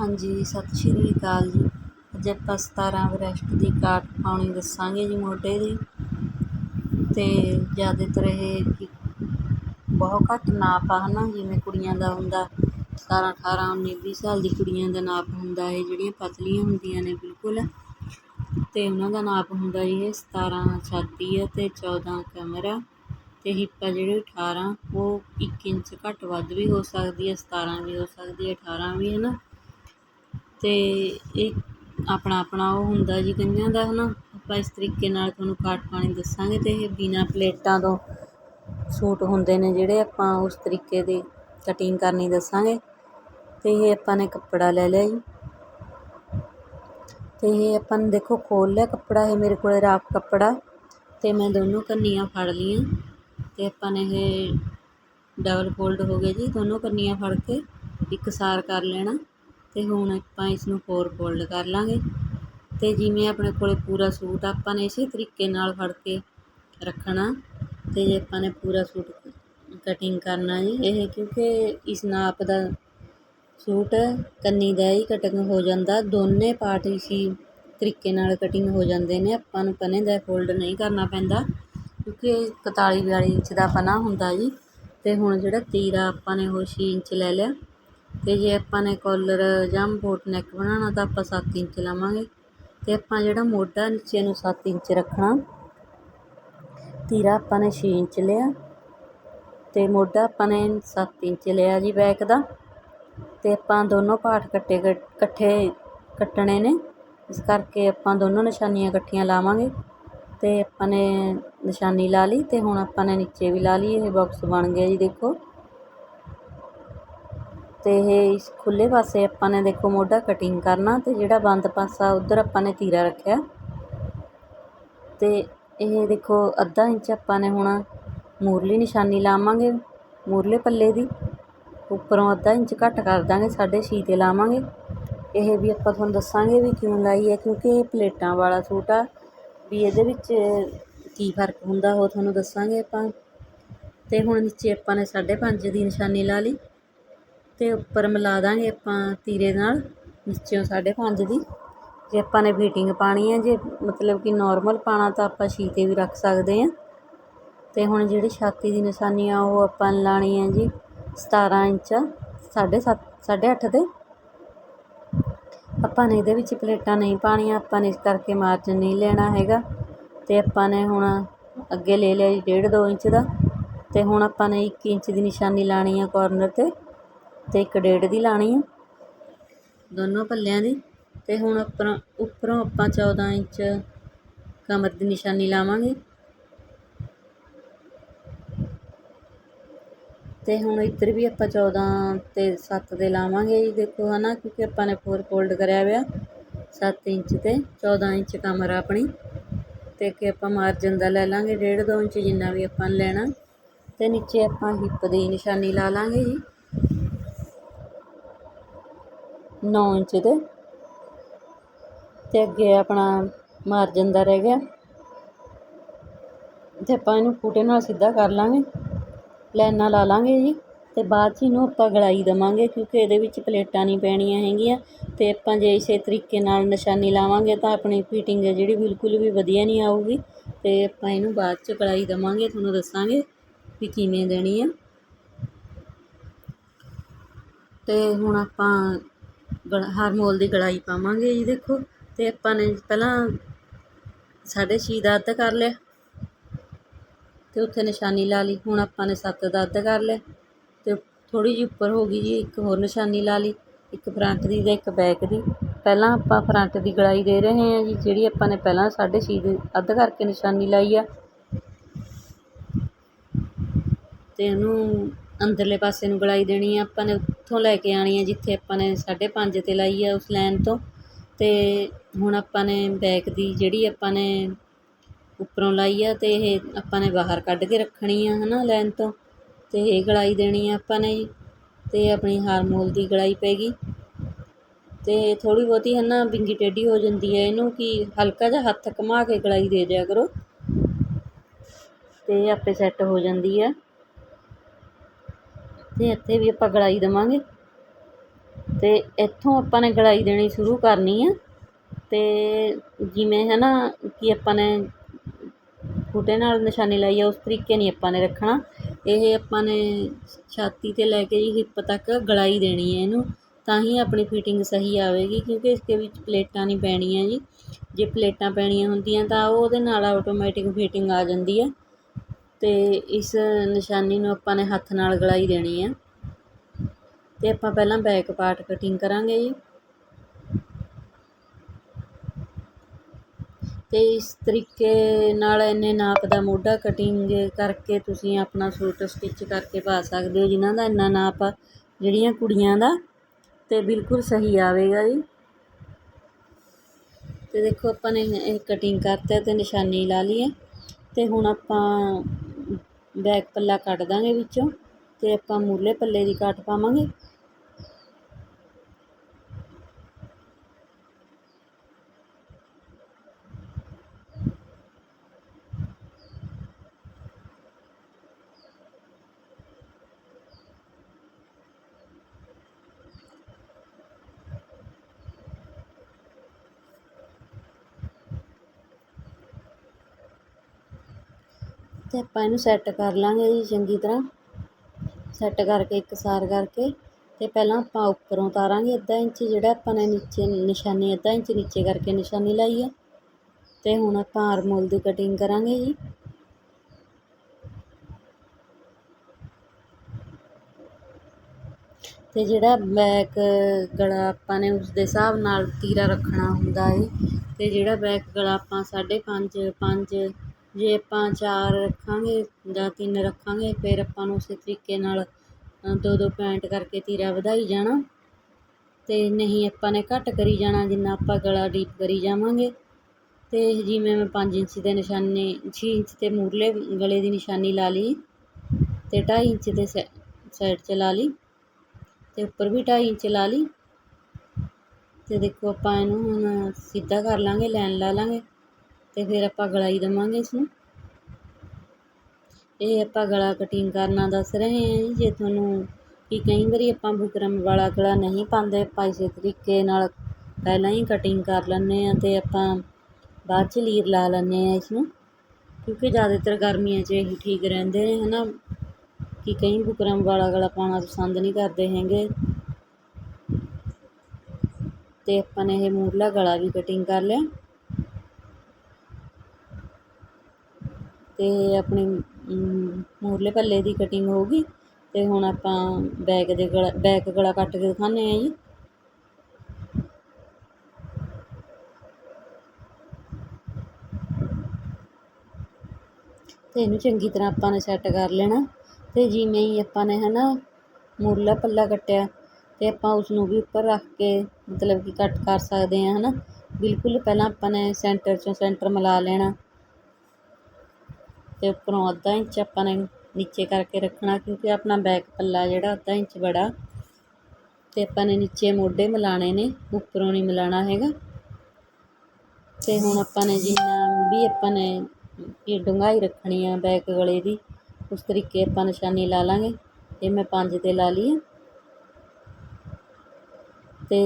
ਹਾਂਜੀ, ਸਤਿ ਸ਼੍ਰੀ ਅਕਾਲ ਜੀ। ਅੱਜ ਆਪਾਂ 17 ਅਗਸਤ ਦੀ ਕਾਟ ਪਾਉਣੀ ਦੱਸਾਂਗੇ ਜੀ ਮੋਢੇ ਦੀ। ਅਤੇ ਜ਼ਿਆਦਾਤਰ ਇਹ ਬਹੁਤ ਘੱਟ ਨਾਪ ਆ ਹੈ ਨਾ ਜਿਵੇਂ ਕੁੜੀਆਂ ਦਾ ਹੁੰਦਾ, ਸਤਾਰਾਂ, ਅਠਾਰਾਂ, ਉੱਨੀ, ਵੀਹ ਸਾਲ ਦੀ ਕੁੜੀਆਂ ਦਾ ਨਾਪ ਹੁੰਦਾ, ਇਹ ਜਿਹੜੀਆਂ ਪਤਲੀਆਂ ਹੁੰਦੀਆਂ ਨੇ, ਬਿਲਕੁਲ। ਅਤੇ ਉਹਨਾਂ ਦਾ ਨਾਪ ਹੁੰਦਾ ਜੀ ਇਹ ਸਤਾਰਾਂ ਛਾਤੀ ਆ ਅਤੇ ਚੌਦਾਂ ਕਮਰਾ ਆ। ਅਤੇ ਹਿੱਪ ਆ ਜਿਹੜੀ ਅਠਾਰਾਂ, ਉਹ ਇੱਕ ਇੰਚ ਘੱਟ ਵੱਧ ਵੀ ਹੋ ਸਕਦੀ ਹੈ ਸਤਾਰਾਂ ਵੀ ਹੋ ਸਕਦੀ ਹੈ ਅਠਾਰਾਂ ਵੀ ਹੈ ਨਾ ਅਤੇ ਇਹ ਆਪਣਾ ਆਪਣਾ ਉਹ ਹੁੰਦਾ ਜੀ ਕਈਆਂ ਦਾ ਹੈ ਨਾ ਆਪਾਂ ਇਸ ਤਰੀਕੇ ਨਾਲ ਤੁਹਾਨੂੰ ਕਾਟ ਪਾਣੀ ਦੱਸਾਂਗੇ ਅਤੇ ਇਹ ਬਿਨਾਂ ਪਲੇਟਾਂ ਤੋਂ ਸੂਟ ਹੁੰਦੇ ਨੇ ਜਿਹੜੇ ਆਪਾਂ ਉਸ ਤਰੀਕੇ ਦੀ ਕਟਿੰਗ ਕਰਨੀ ਦੱਸਾਂਗੇ। ਅਤੇ ਇਹ ਆਪਾਂ ਨੇ ਕੱਪੜਾ ਲੈ ਲਿਆ ਜੀ। ਅਤੇ ਇਹ ਆਪਾਂ ਨੇ ਦੇਖੋ ਖੋਲ੍ਹ ਲਿਆ ਕੱਪੜਾ, ਇਹ ਮੇਰੇ ਕੋਲ ਰਾਫ ਕੱਪੜਾ ਅਤੇ ਮੈਂ ਦੋਨੋਂ ਕੰਨੀਆਂ ਫੜ ਲਈਆਂ। ਅਤੇ ਆਪਾਂ ਨੇ ਇਹ ਡਬਲ ਫੋਲਡ ਹੋ ਗਏ ਜੀ, ਦੋਨੋਂ ਕੰਨੀਆਂ ਫੜ ਕੇ ਇੱਕ ਸਾਰ ਕਰ ਲੈਣਾ। ਅਤੇ ਹੁਣ ਆਪਾਂ ਇਸ ਨੂੰ ਫੋਰ ਫੋਲਡ ਕਰ ਲਾਂਗੇ। ਅਤੇ ਜਿਵੇਂ ਆਪਣੇ ਕੋਲ ਪੂਰਾ ਸੂਟ ਆਪਾਂ ਨੇ ਇਸੇ ਤਰੀਕੇ ਨਾਲ ਫੜ ਕੇ ਰੱਖਣਾ ਅਤੇ ਜੇ ਆਪਾਂ ਨੇ ਪੂਰਾ ਸੂਟ ਕਟਿੰਗ ਕਰਨਾ ਜੀ, ਇਹ ਕਿਉਂਕਿ ਇਸ ਨਾਪ ਦਾ ਸੂਟ ਕੰਨੀ ਦਾ ਹੀ ਕਟਿੰਗ ਹੋ ਜਾਂਦਾ। ਦੋਨੇ ਪਾਰਟ ਇਸੀ ਤਰੀਕੇ ਨਾਲ ਕਟਿੰਗ ਹੋ ਜਾਂਦੇ ਨੇ। ਆਪਾਂ ਨੂੰ ਪਨੇ ਦਾ ਫੋਲਡ ਨਹੀਂ ਕਰਨਾ ਪੈਂਦਾ, ਕਿਉਂਕਿ ਇਕਤਾਲੀ ਬਿਆਲੀ ਇੰਚ ਦਾ ਪਨਾ ਹੁੰਦਾ ਜੀ। ਅਤੇ ਹੁਣ ਜਿਹੜਾ ਤੀਰਾ ਆਪਾਂ ਨੇ ਉਹ ਛੇ ਇੰਚ ਲੈ ਲਿਆ। ਅਤੇ ਜੇ ਆਪਾਂ ਨੇ ਕੋਲਰ ਜਾਂ ਬੋਟ ਨੈਕ ਬਣਾਉਣਾ ਤਾਂ ਆਪਾਂ ਸੱਤ ਇੰਚ ਲਵਾਂਗੇ। ਅਤੇ ਆਪਾਂ ਜਿਹੜਾ ਮੋਢਾ ਨੀਚੇ ਨੂੰ ਸੱਤ ਇੰਚ ਰੱਖਣਾ, ਤੀਰਾ ਆਪਾਂ ਨੇ ਛੇ ਇੰਚ ਲਿਆ। ਅਤੇ ਮੋਢਾ ਆਪਾਂ ਨੇ ਸੱਤ ਇੰਚ ਲਿਆ ਜੀ ਬੈਕ ਦਾ। ਅਤੇ ਆਪਾਂ ਦੋਨੋਂ ਪਾਰਟ ਕੱਟੇ ਇਕੱਠੇ ਕੱਟਣੇ ਨੇ। ਇਸ ਕਰਕੇ ਆਪਾਂ ਦੋਨੋਂ ਨਿਸ਼ਾਨੀਆਂ ਇਕੱਠੀਆਂ ਲਾਵਾਂਗੇ। ਅਤੇ ਆਪਾਂ ਨੇ ਨਿਸ਼ਾਨੀ ਲਾ ਲਈ ਅਤੇ ਹੁਣ ਆਪਾਂ ਨੇ ਨੀਚੇ ਵੀ ਲਾ ਲਈ, ਇਹ ਬਾਕਸ ਬਣ ਗਿਆ ਜੀ ਦੇਖੋ। ਅਤੇ ਇਹ ਇਸ ਖੁੱਲ੍ਹੇ ਪਾਸੇ ਆਪਾਂ ਨੇ ਦੇਖੋ ਮੋਢਾ ਕਟਿੰਗ ਕਰਨਾ ਅਤੇ ਜਿਹੜਾ ਬੰਦ ਪਾਸਾ ਉੱਧਰ ਆਪਾਂ ਨੇ ਤੀਰਾ ਰੱਖਿਆ। ਅਤੇ ਇਹ ਦੇਖੋ ਅੱਧਾ ਇੰਚ ਆਪਾਂ ਨੇ ਹੁਣ ਮੂਰਲੀ ਨਿਸ਼ਾਨੀ ਲਾਵਾਂਗੇ, ਮੂਰਲੇ ਪੱਲੇ ਦੀ। ਉੱਪਰੋਂ ਅੱਧਾ ਇੰਚ ਘੱਟ ਕਰ ਦਾਂਗੇ, ਸਾਢੇ ਛੇ 'ਤੇ ਲਾਵਾਂਗੇ। ਇਹ ਵੀ ਆਪਾਂ ਤੁਹਾਨੂੰ ਦੱਸਾਂਗੇ ਵੀ ਕਿਉਂ ਲਾਈ ਹੈ, ਕਿਉਂਕਿ ਇਹ ਪਲੇਟਾਂ ਵਾਲਾ ਸੂਟ ਆ। ਵੀ ਇਹਦੇ ਵਿੱਚ ਕੀ ਫ਼ਰਕ ਹੁੰਦਾ ਉਹ ਤੁਹਾਨੂੰ ਦੱਸਾਂਗੇ ਆਪਾਂ। ਅਤੇ ਹੁਣ ਨੀਚੇ ਆਪਾਂ ਨੇ ਸਾਢੇ ਪੰਜ ਦੀ ਨਿਸ਼ਾਨੀ ਲਾ ਲਈ। ਅਤੇ ਉੱਪਰ ਮਿਲਾ ਦਾਂਗੇ ਆਪਾਂ ਤੀਰੇ ਨਾਲ ਨੀਚਿਓਂ ਸਾਢੇ ਪੰਜ ਦੀ। ਜੇ ਆਪਾਂ ਨੇ ਫਿਟਿੰਗ ਪਾਉਣੀ ਹੈ ਜੇ ਮਤਲਬ ਕਿ ਨੋਰਮਲ ਪਾਉਣਾ ਤਾਂ ਆਪਾਂ ਛੇ 'ਤੇ ਵੀ ਰੱਖ ਸਕਦੇ ਹਾਂ ਅਤੇ ਹੁਣ ਜਿਹੜੀ ਛਾਤੀ ਦੀ ਨਿਸ਼ਾਨੀ ਆ, ਉਹ ਆਪਾਂ ਨੇ ਲਾਉਣੀ ਹੈ ਜੀ ਸਤਾਰਾਂ ਇੰਚ, ਸਾਢੇ ਸੱਤ, ਸਾਢੇ ਅੱਠ 'ਤੇ। ਆਪਾਂ ਨੇ ਇਹਦੇ ਵਿੱਚ ਪਲੇਟਾਂ ਨਹੀਂ ਪਾਉਣੀਆਂ ਆਪਾਂ ਨੇ ਇਸ ਕਰਕੇ ਮਾਰਜਨ ਨਹੀਂ ਲੈਣਾ ਹੈਗਾ। ਅਤੇ ਆਪਾਂ ਨੇ ਹੁਣ ਅੱਗੇ ਲੈ ਲਿਆ ਜੀ ਡੇਢ ਦੋ ਇੰਚ ਦਾ। ਅਤੇ ਹੁਣ ਆਪਾਂ ਨੇ ਇੱਕ ਇੰਚ ਦੀ ਨਿਸ਼ਾਨੀ ਲਾਉਣੀ ਆ ਕੋਰਨਰ 'ਤੇ। ਅਤੇ ਇੱਕ ਡੇਢ ਦੀ ਲਾਉਣੀ ਆ। ਦੋਨੋਂ ਪੱਲਿਆਂ ਦੀ। ਅਤੇ ਹੁਣ ਉੱਪਰੋਂ ਉੱਪਰੋਂ ਆਪਾਂ ਚੌਦਾਂ ਇੰਚ ਕਮਰ ਦੀ ਨਿਸ਼ਾਨੀ ਲਾਵਾਂਗੇ। ਅਤੇ ਹੁਣ ਇੱਧਰ ਵੀ ਆਪਾਂ ਚੌਦਾਂ ਅਤੇ ਸੱਤ ਦੇ ਲਾਵਾਂਗੇ ਜੀ। ਦੇਖੋ ਹੈ ਨਾ ਕਿਉਂਕਿ ਆਪਾਂ ਨੇ ਫੋਰ ਫੋਲਡ ਕਰਿਆ ਹੋਇਆ। ਸੱਤ ਇੰਚ 'ਤੇ ਚੌਦਾਂ ਇੰਚ ਕਮਰ ਆਪਣੀ। ਅਤੇ ਅੱਗੇ ਆਪਾਂ ਮਾਰਜਨ ਦਾ ਲੈ ਲਾਂਗੇ। ਡੇਢ ਦੋ ਇੰਚ ਜਿੰਨਾ ਵੀ ਆਪਾਂ ਲੈਣਾ। ਅਤੇ ਨੀਚੇ ਆਪਾਂ ਹਿੱਪ ਦੀ ਨਿਸ਼ਾਨੀ ਲਾ ਲਾਂਗੇ ਜੀ। ਨੌ ਇੰਚ 'ਤੇ ਅਤੇ ਅੱਗੇ ਆਪਣਾ ਮਾਰਜਨ ਦਾ ਰਹਿ ਗਿਆ। ਅਤੇ ਆਪਾਂ ਇਹਨੂੰ ਫੂਟੇ ਨਾਲ ਸਿੱਧਾ ਕਰ ਲਾਂਗੇ। ਲਾਈਨਾਂ ਲਾ ਲਾਂਗੇ ਜੀ। ਅਤੇ ਬਾਅਦ 'ਚ ਇਹਨੂੰ ਆਪਾਂ ਗਲਾਈ ਦੇਵਾਂਗੇ ਕਿਉਂਕਿ ਇਹਦੇ ਵਿੱਚ ਪਲੇਟਾਂ ਨਹੀਂ ਪੈਣੀਆਂ ਹੈਗੀਆਂ। ਅਤੇ ਆਪਾਂ ਜੇ ਇਸੇ ਤਰੀਕੇ ਨਾਲ ਨਿਸ਼ਾਨੀ ਲਾਵਾਂਗੇ ਤਾਂ ਆਪਣੀ ਫਿਟਿੰਗ ਹੈ ਜਿਹੜੀ ਬਿਲਕੁਲ ਵੀ ਵਧੀਆ ਨਹੀਂ ਆਊਗੀ। ਅਤੇ ਆਪਾਂ ਇਹਨੂੰ ਬਾਅਦ 'ਚ ਗਲਾਈ ਦੇਵਾਂਗੇ, ਤੁਹਾਨੂੰ ਦੱਸਾਂਗੇ ਵੀ ਕਿਵੇਂ ਦੇਣੀ ਆ। ਅਤੇ ਹੁਣ ਆਪਾਂ ਗਲ ਹਾਰਮੋਲ ਦੀ ਗਲਾਈ ਪਾਵਾਂਗੇ ਜੀ, ਦੇਖੋ। ਅਤੇ ਆਪਾਂ ਨੇ ਪਹਿਲਾਂ ਸਾਢੇ ਛੇ ਦਾ ਅੱਧ ਕਰ ਲਿਆ। ਅਤੇ ਉੱਥੇ ਨਿਸ਼ਾਨੀ ਲਾ ਲਈ। ਹੁਣ ਆਪਾਂ ਨੇ ਸੱਤ ਦਾ ਅੱਧ ਕਰ ਲਿਆ। ਅਤੇ ਥੋੜ੍ਹੀ ਜਿਹੀ ਉੱਪਰ ਹੋ ਗਈ ਜੀ, ਇੱਕ ਹੋਰ ਨਿਸ਼ਾਨੀ ਲਾ ਲਈ। ਇੱਕ ਫਰੰਟ ਦੀ ਅਤੇ ਇੱਕ ਬੈਕ ਦੀ। ਪਹਿਲਾਂ ਆਪਾਂ ਫਰੰਟ ਦੀ ਗਲਾਈ ਦੇ ਰਹੇ ਹਾਂ ਜੀ, ਜਿਹੜੀ ਆਪਾਂ ਨੇ ਪਹਿਲਾਂ ਸਾਢੇ ਛੇ ਦੀ ਅੱਧ ਕਰਕੇ ਨਿਸ਼ਾਨੀ ਲਾਈ ਆ। ਅਤੇ ਉਹਨੂੰ ਅੰਦਰਲੇ ਪਾਸੇ ਨੂੰ ਗਲਾਈ ਦੇਣੀ ਆ ਆਪਾਂ ਨੇ। ਉੱਥੋਂ ਲੈ ਕੇ ਆਉਣੀ ਹੈ, ਜਿੱਥੇ ਆਪਾਂ ਨੇ ਸਾਢੇ ਪੰਜ 'ਤੇ ਲਾਈ ਆ ਉਸ ਲਾਈਨ ਤੋਂ। ਅਤੇ ਹੁਣ ਆਪਾਂ ਨੇ ਬੈਕ ਦੀ ਜਿਹੜੀ ਆਪਾਂ ਨੇ ਉੱਪਰੋਂ ਲਾਈ ਆ ਅਤੇ ਇਹ ਆਪਾਂ ਨੇ ਬਾਹਰ ਕੱਢ ਕੇ ਰੱਖਣੀ ਆ ਹੈ ਨਾ ਲਾਈਨ ਤੋਂ। ਅਤੇ ਇਹ ਗਲਾਈ ਦੇਣੀ ਆ ਆਪਾਂ ਨੇ ਜੀ ਅਤੇ ਆਪਣੀ ਹਾਰਮੋਲ ਦੀ ਗਲਾਈ ਪੈਗੀ ਅਤੇ ਥੋੜ੍ਹੀ ਬਹੁਤੀ ਹੈ ਨਾ ਵਿੰਗੀ ਟੇਢੀ ਹੋ ਜਾਂਦੀ ਹੈ ਇਹਨੂੰ ਕਿ ਹਲਕਾ ਜਿਹਾ ਹੱਥ ਘੁਮਾ ਕੇ ਗਲਾਈ ਦੇ ਦਿਆ ਕਰੋ। ਅਤੇ ਇਹ ਆਪੇ ਸੈੱਟ ਹੋ ਜਾਂਦੀ ਆ। ਅਤੇ ਇੱਥੇ ਵੀ ਆਪਾਂ ਗਲਾਈ ਦੇਵਾਂਗੇ। ਅਤੇ ਇੱਥੋਂ ਆਪਾਂ ਨੇ ਗਲਾਈ ਦੇਣੀ ਸ਼ੁਰੂ ਕਰਨੀ ਆ। ਅਤੇ ਜਿਵੇਂ ਹੈ ਨਾ ਕਿ ਆਪਾਂ ਨੇ ਬੂਟੇ ਨਾਲ ਨਿਸ਼ਾਨੀ ਲਾਈ ਆ, ਉਸ ਤਰੀਕੇ ਨਹੀਂ ਆਪਾਂ ਨੇ ਰੱਖਣਾ। ਇਹ ਆਪਾਂ ਨੇ ਛਾਤੀ 'ਤੇ ਲੈ ਕੇ ਜੀ ਹਿੱਪ ਤੱਕ ਗਲਾਈ ਦੇਣੀ ਹੈ ਇਹਨੂੰ। ਤਾਂ ਹੀ ਆਪਣੀ ਫਿਟਿੰਗ ਸਹੀ ਆਵੇਗੀ, ਕਿਉਂਕਿ ਇਸ ਦੇ ਵਿੱਚ ਪਲੇਟਾਂ ਨਹੀਂ ਪੈਣੀਆਂ ਜੀ। ਜੇ ਪਲੇਟਾਂ ਪੈਣੀਆਂ ਹੁੰਦੀਆਂ ਤਾਂ ਉਹ ਉਹਦੇ ਨਾਲ ਆਟੋਮੈਟਿਕ ਫਿਟਿੰਗ ਆ ਜਾਂਦੀ ਹੈ ਤੇ ਇਸ ਨਿਸ਼ਾਨੀ ਨੂੰ ਆਪਾਂ ਨੇ ਹੱਥ ਨਾਲ ਗਲਾਈ ਦੇਣੀ ਹੈ ਅਤੇ ਆਪਾਂ ਪਹਿਲਾਂ ਬੈਕ ਪਾਰਟ ਕਟਿੰਗ ਕਰਾਂਗੇ ਜੀ। ਤੇ ਇਸ ਤਰੀਕੇ ਨਾਲ ਇੰਨੇ ਨਾਪ ਦਾ ਮੋਢਾ ਕਟਿੰਗ ਕਰਕੇ ਤੁਸੀਂ ਆਪਣਾ ਸੂਟ ਸਟਿਚ ਕਰਕੇ ਪਾ ਸਕਦੇ ਹੋ। ਜਿਨ੍ਹਾਂ ਦਾ ਇੰਨਾ ਨਾਪ ਜਿਹੜੀਆਂ ਕੁੜੀਆਂ ਦਾ, ਤੇ ਬਿਲਕੁਲ ਸਹੀ ਆਵੇਗਾ ਜੀ। ਤੇ ਦੇਖੋ ਆਪਾਂ ਨੇ ਇਹ ਕਟਿੰਗ ਕਰਤਾ ਤੇ ਨਿਸ਼ਾਨੀ ਲਾ ਲਈ ਹੈ। ਤੇ ਹੁਣ ਆਪਾਂ ਬੈਕ ਪੱਲਾ ਕੱਢ ਦਾਂਗੇ ਵਿੱਚੋਂ ਅਤੇ ਆਪਾਂ ਮੂਲੇ ਪੱਲੇ ਦੀ ਕੱਟ ਪਾਵਾਂਗੇ। ਅਤੇ ਆਪਾਂ ਇਹਨੂੰ ਸੈੱਟ ਕਰ ਲਾਂਗੇ ਜੀ ਚੰਗੀ ਤਰ੍ਹਾਂ। ਸੈੱਟ ਕਰਕੇ ਇਕਸਾਰ ਕਰਕੇ ਅਤੇ ਪਹਿਲਾਂ ਆਪਾਂ ਉੱਪਰੋਂ ਉਤਾਰਾਂਗੇ ਅੱਧਾ ਇੰਚ, ਜਿਹੜਾ ਆਪਾਂ ਨੇ ਨੀਚੇ ਨਿਸ਼ਾਨੀ ਅੱਧਾ ਇੰਚ ਨੀਚੇ ਕਰਕੇ ਨਿਸ਼ਾਨੀ ਲਾਈ ਹੈ ਅਤੇ ਹੁਣ ਆਪਾਂ ਆਰਮੋਲ ਦੀ ਕਟਿੰਗ ਕਰਾਂਗੇ ਜੀ। ਤੇ ਜਿਹੜਾ ਬੈਕ ਗਲਾ ਆਪਾਂ ਨੇ ਉਸ ਦੇ ਹਿਸਾਬ ਨਾਲ ਤੀਰਾ ਰੱਖਣਾ ਹੁੰਦਾ ਹੈ। ਤੇ ਜਿਹੜਾ ਬੈਕ ਗਲਾ ਆਪਾਂ ਸਾਢੇ ਪੰਜ ਪੰਜ ਜੇ ਆਪਾਂ ਚਾਰ ਰੱਖਾਂਗੇ ਜਾਂ ਤਿੰਨ ਰੱਖਾਂਗੇ, ਫਿਰ ਆਪਾਂ ਨੂੰ ਉਸੇ ਤਰੀਕੇ ਨਾਲ ਦੋ ਦੋ ਪੁਆਇੰਟ ਕਰਕੇ ਤੀਰਾ ਵਧਾਈ ਜਾਣਾ। ਅਤੇ ਨਹੀਂ ਆਪਾਂ ਨੇ ਘੱਟ ਕਰੀ ਜਾਣਾ, ਜਿੰਨਾ ਆਪਾਂ ਗਲਾ ਡੀਪ ਕਰੀ ਜਾਵਾਂਗੇ। ਅਤੇ ਜਿਵੇਂ ਮੈਂ 5 ਇੰਚ ਦੇ ਨਿਸ਼ਾਨੇ 6 ਇੰਚ ਤੇ ਮੂਰਲੇ ਗਲੇ ਦੀ ਨਿਸ਼ਾਨੀ ਲਾ ਲਈ ਅਤੇ 2.5 ਇੰਚ ਦੇ ਸਾਈਡ 'ਚ ਲਾ ਲਈ ਅਤੇ ਉੱਪਰ ਵੀ 2.5 ਇੰਚ ਲਾ ਲਈ। ਅਤੇ ਦੇਖੋ ਆਪਾਂ ਇਹਨੂੰ ਹੁਣ ਸਿੱਧਾ ਕਰ ਲਾਂਗੇ, ਲਾਈਨ ਲਾ ਲਾਂਗੇ। ਅਤੇ ਫਿਰ ਆਪਾਂ ਗਲਾਈ ਦੇਵਾਂਗੇ ਇਸਨੂੰ। ਇਹ ਆਪਾਂ ਗਲਾ ਕਟਿੰਗ ਕਰਨਾ ਦੱਸ ਰਹੇ ਹਾਂ ਜੀ, ਜੇ ਤੁਹਾਨੂੰ ਕਿ ਕਈ ਵਾਰੀ ਆਪਾਂ ਬੁਕਰਮ ਵਾਲਾ ਗਲਾ ਨਹੀਂ ਪਾਉਂਦੇ, ਆਪਾਂ ਇਸੇ ਤਰੀਕੇ ਨਾਲ ਪਹਿਲਾਂ ਹੀ ਕਟਿੰਗ ਕਰ ਲੈਂਦੇ ਹਾਂ ਅਤੇ ਆਪਾਂ ਬਾਅਦ 'ਚ ਲੀਰ ਲਾ ਲੈਂਦੇ ਹਾਂ ਇਸਨੂੰ, ਕਿਉਂਕਿ ਜ਼ਿਆਦਾਤਰ ਗਰਮੀਆਂ 'ਚ ਇਹ ਠੀਕ ਰਹਿੰਦੇ ਨੇ ਹੈ ਨਾ ਕਿ ਕਈ ਬੁਕਰਮ ਵਾਲਾ ਗਲਾ ਪਾਉਣਾ ਪਸੰਦ ਨਹੀਂ ਕਰਦੇ ਹੈਗੇ। ਤੇ ਆਪਾਂ ਨੇ ਇਹ ਮੂਰਲਾ ਗਲਾ ਵੀ ਕਟਿੰਗ ਕਰ ਲਿਆ। ਤੇ ਆਪਣੀ ਮੂਰਲੇ ਪੱਲੇ ਦੀ ਕਟਿੰਗ ਹੋ ਗਈ ਤੇ ਹੁਣ ਆਪਾਂ ਬੈਕ ਦੇ ਗਲਾ ਬੈਕ ਗਲਾ ਕੱਟ ਕੇ ਦਿਖਾਉਂਦੇ ਹਾਂ ਜੀ। ਅਤੇ ਇਹਨੂੰ ਚੰਗੀ ਤਰ੍ਹਾਂ ਆਪਾਂ ਨੇ ਸੈੱਟ ਕਰ ਲੈਣਾ। ਅਤੇ ਜਿਵੇਂ ਹੀ ਆਪਾਂ ਨੇ ਹੈ ਨਾ ਮੂਰਲਾ ਪੱਲਾ ਕੱਟਿਆ ਅਤੇ ਆਪਾਂ ਉਸ ਨੂੰ ਵੀ ਉੱਪਰ ਰੱਖ ਕੇ ਮਤਲਬ ਕਿ ਕੱਟ ਕਰ ਸਕਦੇ ਹਾਂ ਹੈ ਨਾ ਬਿਲਕੁਲ ਪਹਿਲਾਂ ਆਪਾਂ ਨੇ ਸੈਂਟਰ 'ਚੋਂ ਸੈਂਟਰ ਮਿਲਾ ਲੈਣਾ। ਤੇ ਉੱਪਰੋਂ ਅੱਧਾ ਇੰਚ ਆਪਾਂ ਨੇ ਨੀਚੇ ਕਰਕੇ ਰੱਖਣਾ, ਕਿਉਂਕਿ ਆਪਣਾ ਬੈਕ ਪੱਲਾ ਜਿਹੜਾ ਅੱਧਾ ਇੰਚ ਬੜਾ। ਤੇ ਆਪਾਂ ਨੇ ਨੀਚੇ ਮੋਢੇ ਮਿਲਾਣੇ ਨੇ, ਉੱਪਰੋਂ ਨਹੀਂ ਮਿਲਾਣਾ ਹੈਗਾ। ਤੇ ਹੁਣ ਆਪਾਂ ਨੇ ਜਿੰਨਾ ਵੀ ਆਪਾਂ ਨੇ ਇਹ ਡੂੰਘਾਈ ਰੱਖਣੀ ਆ ਬੈਕ ਗਲੇ ਦੀ, ਉਸ ਤਰੀਕੇ ਆਪਾਂ ਨਿਸ਼ਾਨੀ ਲਾ ਲਾਂਗੇ। ਇਹ ਮੈਂ ਪੰਜ 'ਤੇ ਲਾ ਲਈ ਆ। ਤੇ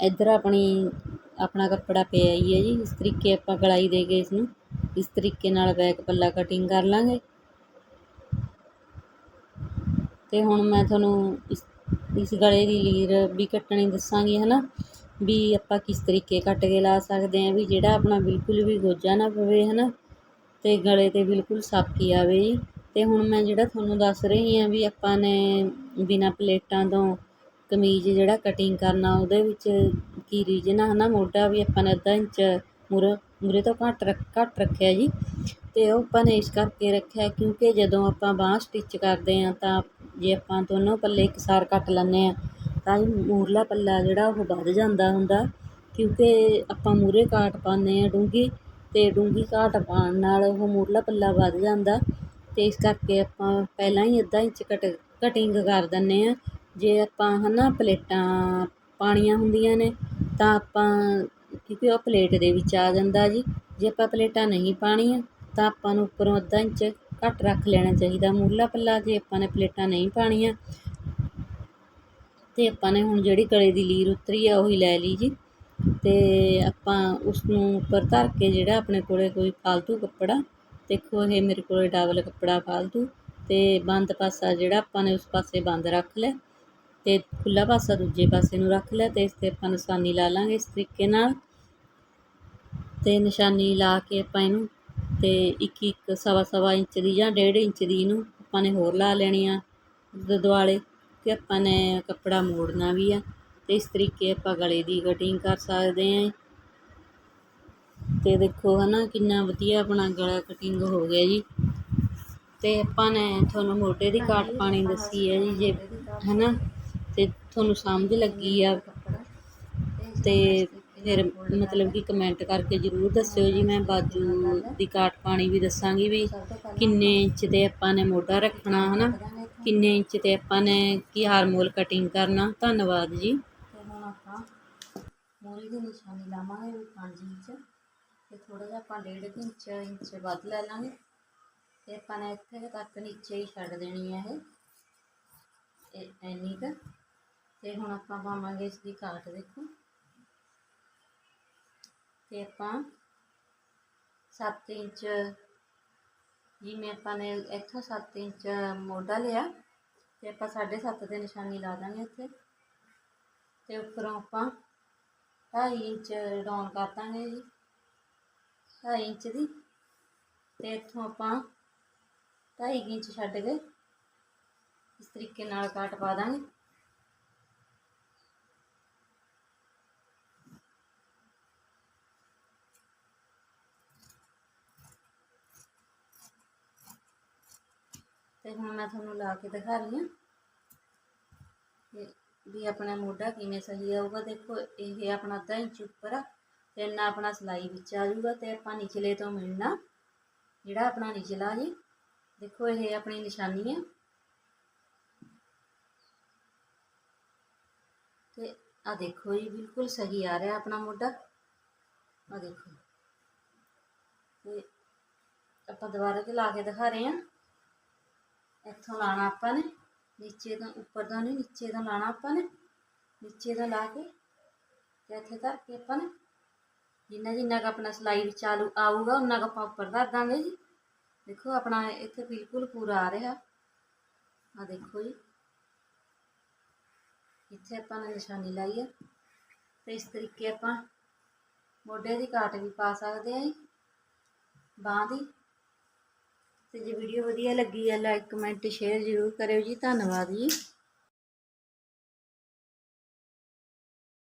ਇੱਧਰ ਆਪਣੀ, ਆਪਣਾ ਕੱਪੜਾ ਪਿਆ ਹੀ ਹੈ ਜੀ, ਇਸ ਤਰੀਕੇ ਆਪਾਂ ਗਲਾਈ ਦੇ ਕੇ ਇਸ ਨੂੰ। ਇਸ ਤਰੀਕੇ ਨਾਲ ਬੈਕ ਪੱਲਾ ਕਟਿੰਗ ਕਰ ਲਾਂਗੇ। ਤੇ ਹੁਣ ਮੈਂ ਤੁਹਾਨੂੰ ਇਸ ਇਸ ਗਲੇ ਦੀ ਲੀਰ ਵੀ ਕੱਟਣੀ ਦੱਸਾਂਗੀ ਹੈ ਨਾ ਵੀ ਆਪਾਂ ਕਿਸ ਤਰੀਕੇ ਕੱਟ ਕੇ ਲਾ ਸਕਦੇ ਹਾਂ, ਵੀ ਜਿਹੜਾ ਆਪਣਾ ਬਿਲਕੁਲ ਵੀ ਗੋਜਾ ਨਾ ਪਵੇ ਹੈ ਨਾ ਤੇ ਗਲੇ 'ਤੇ ਬਿਲਕੁਲ ਸਾਫੀ ਆਵੇ ਜੀ। ਤੇ ਹੁਣ ਮੈਂ ਜਿਹੜਾ ਤੁਹਾਨੂੰ ਦੱਸ ਰਹੀ ਹਾਂ ਵੀ ਆਪਾਂ ਨੇ ਬਿਨਾਂ ਪਲੇਟਾਂ ਤੋਂ ਕਮੀਜ਼ ਜਿਹੜਾ ਕਟਿੰਗ ਕਰਨਾ, ਉਹਦੇ ਵਿੱਚ ਕੀ ਰੀਜਨ ਆ ਹੈ ਨਾ ਮੋਢਾ ਵੀ ਆਪਾਂ ਨੇ ਅੱਧਾ ਇੰਚ ਮੂਰੇ ਮੂਹਰੇ ਤੋਂ ਘੱਟ ਰੱਖ, ਘੱਟ ਰੱਖਿਆ ਜੀ। ਅਤੇ ਉਹ ਆਪਾਂ ਨੇ ਇਸ ਕਰਕੇ ਰੱਖਿਆ ਕਿਉਂਕਿ ਜਦੋਂ ਆਪਾਂ ਬਾਂਹ ਸਟਿਚ ਕਰਦੇ ਹਾਂ ਤਾਂ ਜੇ ਆਪਾਂ ਦੋਨੋਂ ਪੱਲੇ ਇਕਸਾਰ ਕੱਟ ਲੈਂਦੇ ਹਾਂ, ਤਾਂ ਮੂਰਲਾ ਪੱਲਾ ਜਿਹੜਾ ਉਹ ਵੱਧ ਜਾਂਦਾ ਹੁੰਦਾ। ਕਿਉਂਕਿ ਆਪਾਂ ਮੂਹਰੇ ਕਾਟ ਪਾਉਂਦੇ ਹਾਂ ਡੂੰਘੀ ਅਤੇ ਡੂੰਘੀ ਕਾਟ ਪਾਉਣ ਨਾਲ ਉਹ ਮੂਰਲਾ ਪੱਲਾ ਵੱਧ ਜਾਂਦਾ। ਅਤੇ ਇਸ ਕਰਕੇ ਆਪਾਂ ਪਹਿਲਾਂ ਹੀ ਅੱਧਾ ਇੰਚ ਕਟ ਕਟਿੰਗ ਕਰ ਦਿੰਦੇ ਹਾਂ। ਜੇ ਆਪਾਂ ਹੈ ਨਾ ਪਲੇਟਾਂ ਪਾਉਣੀਆਂ ਹੁੰਦੀਆਂ ਨੇ, ਤਾਂ ਆਪਾਂ ਕਿਉਂਕਿ ਉਹ ਪਲੇਟ ਦੇ ਵਿੱਚ ਆ ਜਾਂਦਾ ਜੀ। ਜੇ ਆਪਾਂ ਪਲੇਟਾਂ ਨਹੀਂ ਪਾਉਣੀਆਂ ਤਾਂ ਆਪਾਂ ਨੂੰ ਉੱਪਰੋਂ ਅੱਧਾ ਇੰਚ ਘੱਟ ਰੱਖ ਲੈਣਾ ਚਾਹੀਦਾ। ਮੂਰਲਾ ਪੱਲਾ ਜੇ ਆਪਾਂ ਨੇ ਪਲੇਟਾਂ ਨਹੀਂ ਪਾਉਣੀਆਂ ਤੇ ਆਪਾਂ ਨੇ ਹੁਣ ਜਿਹੜੀ ਗਲੇ ਦੀ ਲੀਰ ਉਤਰੀ ਆ, ਉਹੀ ਲੈ ਲਈ ਜੀ। ਤੇ ਆਪਾਂ ਉਸ ਨੂੰ ਉੱਪਰ ਧਰ ਕੇ ਜਿਹੜਾ ਆਪਣੇ ਕੋਲੇ ਕੋਈ ਫਾਲਤੂ ਕੱਪੜਾ, ਦੇਖੋ ਇਹ ਮੇਰੇ ਕੋਲੇ ਡਬਲ ਕੱਪੜਾ ਫਾਲਤੂ, ਤੇ ਬੰਦ ਪਾਸਾ ਜਿਹੜਾ ਆਪਾਂ ਨੇ ਉਸ ਪਾਸੇ ਬੰਦ ਰੱਖ ਲਿਆ, ਤੇ ਖੁੱਲਾ ਪਾਸਾ ਦੂਜੇ ਪਾਸੇ ਨੂੰ ਰੱਖ ਲਿਆ, ਤੇ ਇਸ ਤੇ ਆਪਾਂ ਨਿਸ਼ਾਨੀ ਲਾ ਲਾਂਗੇ ਇਸ ਤਰੀਕੇ ਨਾਲ। ਅਤੇ ਨਿਸ਼ਾਨੀ ਲਾ ਕੇ ਆਪਾਂ ਇਹਨੂੰ ਅਤੇ ਇੱਕ ਇੱਕ ਸਵਾ ਸਵਾ ਇੰਚ ਦੀ ਜਾਂ ਡੇਢ ਇੰਚ ਦੀ ਇਹਨੂੰ ਆਪਾਂ ਨੇ ਹੋਰ ਲਾ ਲੈਣੀ ਆ ਦੁਆਲੇ ਅਤੇ ਆਪਾਂ ਨੇ ਕੱਪੜਾ ਮੋੜਨਾ ਵੀ ਆ ਅਤੇ ਇਸ ਤਰੀਕੇ ਆਪਾਂ ਗਲੇ ਦੀ ਕਟਿੰਗ ਕਰ ਸਕਦੇ ਹਾਂ ਅਤੇ ਦੇਖੋ ਹੈ ਨਾ ਕਿੰਨਾ ਵਧੀਆ ਆਪਣਾ ਗਲਾ ਕਟਿੰਗ ਹੋ ਗਿਆ ਜੀ। ਅਤੇ ਆਪਾਂ ਨੇ ਤੁਹਾਨੂੰ ਮੋਢੇ ਦੀ ਕਾਟ ਪਾਣੀ ਦੱਸੀ ਹੈ ਜੀ ਜੇ ਹੈ ਨਾ ਤੇ ਤੁਹਾਨੂੰ ਸਮਝ ਲੱਗੀ ਆ। ਅਤੇ ਫਿਰ ਮਤਲਬ ਕਿ ਕਮੈਂਟ ਕਰਕੇ ਜ਼ਰੂਰ ਦੱਸਿਓ ਜੀ, ਮੈਂ ਬਾਜੂ ਦੀ ਕਾਟ ਪਾਣੀ ਵੀ ਦੱਸਾਂਗੀ ਵੀ ਕਿੰਨੇ ਇੰਚ ਤੇ ਆਪਾਂ ਨੇ ਮੋਢਾ ਰੱਖਣਾ, ਹਨਾ? ਕਿੰਨੇ ਇੰਚ ਤੇ ਆਪਾਂ ਨੇ ਕੀ ਹਾਰਮੋਲ ਕਟਿੰਗ ਕਰਨਾ? ਧੰਨਵਾਦ ਜੀ। ਹੁਣ ਆਪਾਂ ਮੂਰੀ ਦੀ ਨਿਸ਼ਾਨੀ ਲਾਵਾਂਗੇ ਵੀ 5 ਇੰਚ। ਤੇ ਥੋੜਾ ਜਿਹਾ ਆਪਾਂ 1.5 ਇੰਚ ਇੰਚ ਵੱਧ ਲੈ ਲਾਂਗੇ। ਤੇ ਆਪਾਂ ਨੇ ਇੱਥੇ ਤੱਕ ਨੀਚੇ ਹੀ ਛੱਡ ਦੇਣੀ ਹੈ ਇਹ। ਇਹ ਇੰਨੀ ਕੁ। ਤੇ ਹੁਣ ਆਪਾਂ ਪਾਵਾਂਗੇ ਇਸ ਦੀ ਕਾਟ ਦੇਖੋ। ਤੇ ਆਪਾਂ 7 ਇੰਚ ਜਿਵੇਂ ਆਪਾਂ ਨੇ ਇੱਥੋਂ 7 ਇੰਚ ਮੋਢਾ ਲਿਆ ਤੇ ਆਪਾਂ 7.5 ਤੇ ਨਿਸ਼ਾਨੀ ਲਾ ਦਾਂਗੇ ਇੱਥੇ ਤੇ ਉੱਪਰੋਂ ਆਪਾਂ 2.5 ਇੰਚ ਡਾਊਨ ਕਰ ਦਾਂਗੇ ਜੀ 2.5 ਇੰਚ ਦੀ। ਤੇ ਇੱਥੋਂ ਆਪਾਂ 2.5 ਇੰਚ ਛੱਡ ਕੇ ਇਸ ਤਰੀਕੇ ਨਾਲ ਕਾਟ ਪਾ ਦਾਂਗੇ। ਤੇ ਹੁਣ ਮੈਂ ਤੁਹਾਨੂੰ ਲਾ ਕੇ ਦਿਖਾ ਰਹੀ ਹਾਂ ਤੇ ਵੀ ਆਪਣਾ ਮੋਢਾ ਕਿਵੇਂ ਸਹੀ ਆਊਗਾ ਦੇਖੋ ਇਹ ਆਪਣਾ ਅੱਧਾ ਇੰਚ ਉੱਪਰ ਆ ਤੇ ਇੰਨਾ ਆਪਣਾ ਸਿਲਾਈ ਵਿੱਚ ਆ ਜਾਊਗਾ ਤੇ ਆਪਾਂ ਨਿਚਲੇ ਤੋਂ ਮਿਲਣਾ ਜਿਹੜਾ ਆਪਣਾ ਨਿਚਲਾ ਜੀ ਦੇਖੋ ਇਹ ਆਪਣੀ ਨਿਸ਼ਾਨੀ ਹੈ ਤੇ ਆ ਦੇਖੋ ਜੀ ਬਿਲਕੁਲ ਸਹੀ ਆ ਰਿਹਾ ਆਪਣਾ ਮੋਢਾ ਆ ਦੇਖੋ ਤੇ ਆਪਾਂ ਦੁਬਾਰਾ ਤੇ ਲਾ ਕੇ ਦਿਖਾ ਰਹੇ ਹਾਂ ਇੱਥੋਂ ਲਾਣਾ ਆਪਾਂ ਨੇ, ਨੀਚੇ ਤੋਂ ਉੱਪਰ ਤੋਂ ਨਹੀਂ, ਨੀਚੇ ਤੋਂ ਲਾਣਾ ਆਪਾਂ ਨੇ, ਨੀਚੇ ਤੋਂ ਲਾ ਕੇ ਤੇ ਇੱਥੇ ਧਰ ਕੇ ਆਪਾਂ ਨੇ, ਜਿੰਨਾ ਜਿੰਨਾ ਕੁ ਆਪਣਾ ਸਿਲਾਈ ਚਾਲੂ ਆਊਗਾ ਉਨਾ ਕੁ ਆਪਾਂ ਉੱਪਰ ਧਰ ਦਾਂਗੇ ਜੀ। ਦੇਖੋ ਆਪਣਾ ਇੱਥੇ ਬਿਲਕੁਲ ਪੂਰਾ ਆ ਰਿਹਾ। ਆ ਦੇਖੋ ਜੀ। ਇੱਥੇ ਆਪਾਂ ਨੇ ਨਿਸ਼ਾਨੀ ਲਾਈ ਹੈ ਤੇ ਇਸ ਤਰੀਕੇ ਆਪਾਂ ਮੋਢੇ ਦੀ ਕਾਟ ਵੀ ਪਾ ਸਕਦੇ ਹਾਂ ਜੀ। ਬਾਂਹ ਦੀ। ਤੇ ਜੇ ਵੀਡੀਓ ਵਧੀਆ ਲੱਗੀ ਹੈ ਲਾਈਕ ਕਮੈਂਟ ਸ਼ੇਅਰ ਜ਼ਰੂਰ ਕਰਿਓ ਜੀ। ਧੰਨਵਾਦ ਜੀ।